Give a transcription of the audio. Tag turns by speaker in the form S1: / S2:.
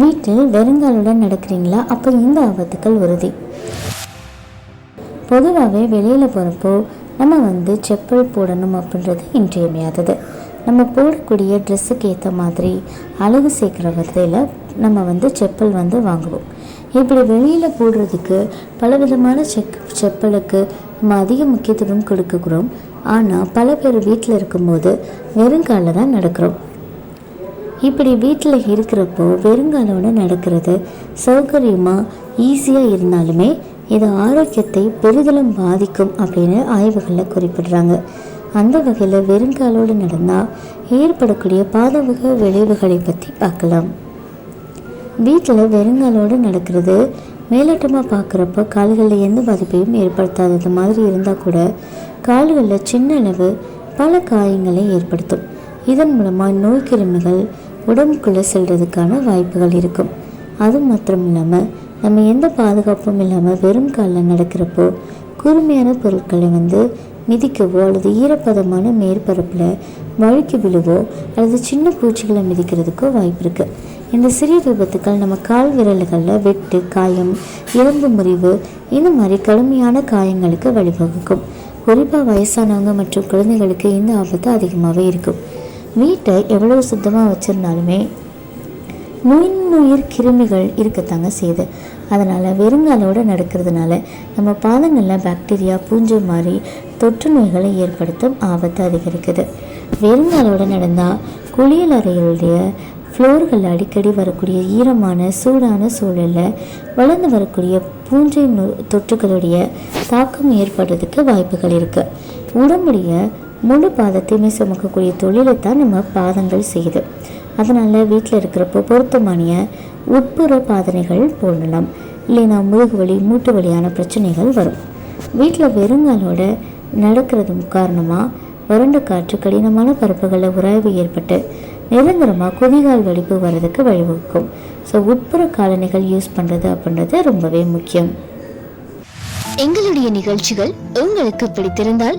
S1: வீட்டில் வெறுங்காலுடன் நடக்கிறீங்களா? அப்போ இந்த ஆபத்துக்கள் உறுதி. பொதுவாகவே வெளியில் போகிறப்போ நம்ம வந்து செப்பல் போடணும் அப்படின்றது இன்றியமையாதது. நம்ம போடக்கூடிய ட்ரெஸ்ஸுக்கு ஏற்ற மாதிரி அழகு சேர்க்குற வகையில் நம்ம வந்து செப்பல் வந்து வாங்குவோம். இப்படி வெளியில் போடுறதுக்கு பலவிதமான செக் செப்பலுக்கு நம்ம அதிக முக்கியத்துவம் கொடுக்குறோம் ஆனால் பல பேர் வீட்டில் இருக்கும்போது வெறுங்காலில் தான் நடக்கிறோம். இப்படி வீட்டில் இருக்கிறப்போ வெறுங்காலோட நடக்கிறது சௌகரியமாக ஈஸியாக இருந்தாலுமே இது ஆரோக்கியத்தை பெரிதளம் பாதிக்கும் அப்படின்னு ஆய்வுகளில் குறிப்பிடுறாங்க. அந்த வகையில் வெறுங்காலோடு நடந்தால் ஏற்படக்கூடிய பாதக விளைவுகளை பற்றி பார்க்கலாம். வீட்டில் வெறுங்காலோடு நடக்கிறது மேலோட்டமாக பார்க்குறப்ப கால்களில் எந்த பாதிப்பையும் ஏற்படுத்தாதது மாதிரி இருந்தால் கூட கால்களில் சின்ன அளவு பல காயங்களை ஏற்படுத்தும். இதன் மூலமாக நோய் கிருமிகள் உடம்புக்குள்ளே செல்கிறதுக்கான வாய்ப்புகள் இருக்கும். அது மாத்திரம் இல்லாமல் நம்ம எந்த பாதுகாப்பும் இல்லாமல் வெறும் காலில் நடக்கிறப்போ கூர்மையான பொருட்களை வந்து மிதிக்கவோ அல்லது ஈரப்பதமான மேற்பரப்பில் வழுக்கி விழுவோ அல்லது சின்ன பூச்சிகளை மிதிக்கிறதுக்கோ வாய்ப்பு இருக்குது இந்த சிறிய விபத்துக்கள் நம்ம கால் விரல்களில் வெட்டு காயம் எலும்பு முறிவு இந்த மாதிரி கடுமையான காயங்களுக்கு வழிவகுக்கும். குறிப்பாக வயசானவங்க மற்றும் குழந்தைகளுக்கு இந்த ஆபத்து அதிகமாகவே இருக்கும். வீட்டை எவ்வளவு சுத்தமாக வச்சுருந்தாலுமே நுண்ணுயிர் கிருமிகள் இருக்கத்தாங்க செய்யுது. அதனால் வெறுங்காலோடு நடக்கிறதுனால நம்ம பாதங்களில் பாக்டீரியா பூஞ்சை மாதிரி தொற்று நோய்களை ஏற்படுத்தும் ஆபத்து அதிகரிக்குது. வெறுங்காலோடு நடந்தால் குளியல் அறைகளுடைய ஃப்ளோர்கள் அடிக்கடி வரக்கூடிய ஈரமான சூடான சூழலில் வளர்ந்து வரக்கூடிய பூஞ்சை நோ தொற்றுகளுடைய தாக்கம் ஏற்படுறதுக்கு வாய்ப்புகள் இருக்குது உடம்புடைய முழு பாதத்தையுமே சுமக்கக்கூடிய தொழிலை தான் நம்ம பாதங்கள் செய்யுது. அதனால் வீட்டில் இருக்கிறப்போ பொருத்தமானிய உட்புற பாதனைகள் போடலாம். இல்லைன்னா முதுகு வலி மூட்டு வலியான பிரச்சனைகள் வரும். வீட்டில் வெறுங்காலோட நடக்கிறது காரணமாக வறண்ட காற்று கடினமான பரப்புகளில் உராய்வு ஏற்பட்டு நிரந்தரமாக குதிகால் வலிப்பு வர்றதுக்கு வழிவகுக்கும். ஸோ உட்புற காலணிகள் யூஸ் பண்ணுறது அப்படின்றது ரொம்பவே முக்கியம்.
S2: எங்களுடைய நிகழ்ச்சிகள் உங்களுக்கு பிடித்திருந்தால்